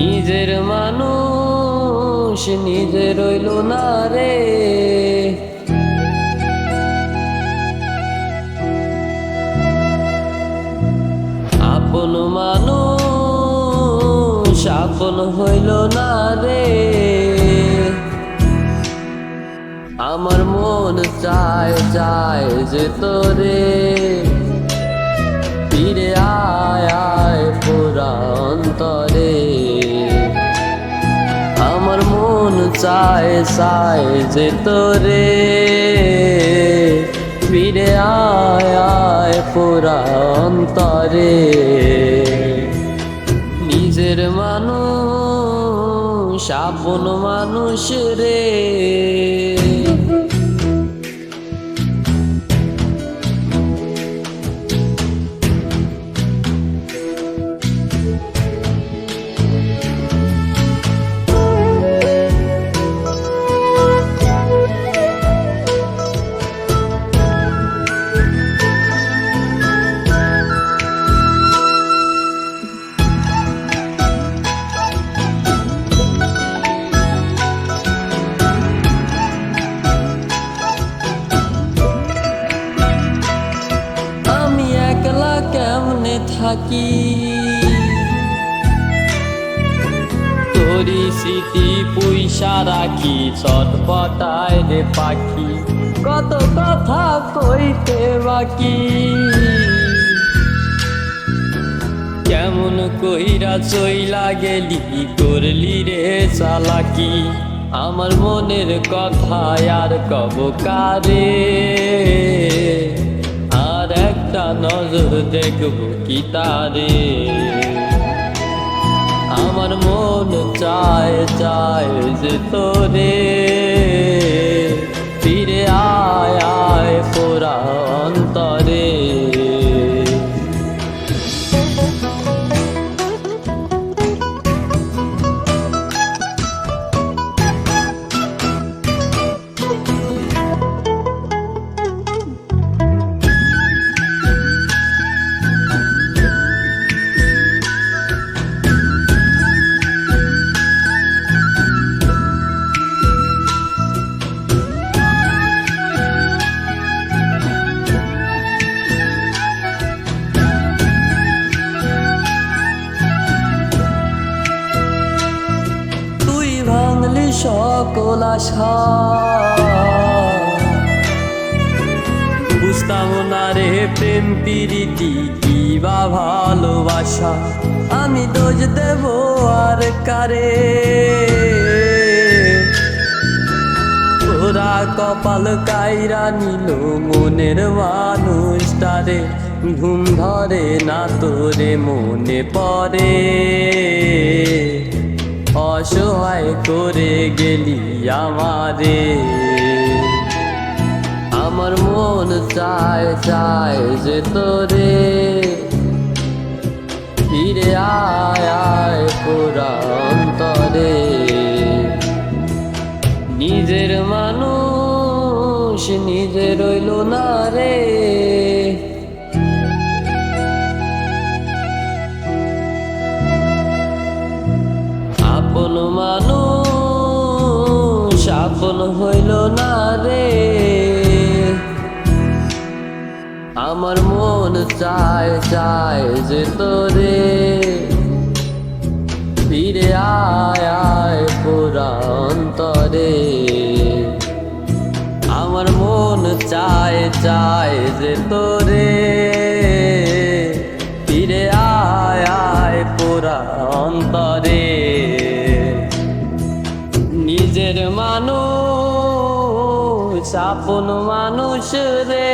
নিজের মানুষ নিজে রইল না রে। আপন মানুষ আপন হইল না রে। আমার মন চায় চায় যে তোরে। ফিরে আয় আয় পুরা আমার মন চায় চায় যে তোরে। ফিরে আয় আয় পুরা অন্তরে। নিজের মানুষ, আপন মানুষ রে। থাকি। তোরি স্মৃতি পয়সা রাখি ছটপটায় রে পাখি। কত কথা কইতে বাকি। কেমন কইরা চইলা গেলি, করলি রে চালাকি। আমার মনের কথা আর কব কারে? একটা নজর দেখব কি তারে? আমার মন চায় চায় যে তোরে। ভাঙলি সকল আশা। বুঝতাম না রে প্রেম প্রীতি কি বা ভালোবাসা? আমি দোষ দেব আর কারে? ওরা কপাল কাইরা নিল মনের মানুষটারে। ঘুম ধরে না তোরে মনে পড়ে। অসহায় করে গেলি আমারে। আমার মন চায় চায় যে তোরে। ফিরে আয় আয় পুরা অন্তরে। নিজের মানুষ নিজে রইল না রে। আপন মানুষ, আপন হইল না রে। আমার মন চায় চায় যে তোরে। ফিরে আয় আয় পুরা অন্তরে। আমার মন চায় চায় যে তোরে। মানুষ আপন মানুষ রে।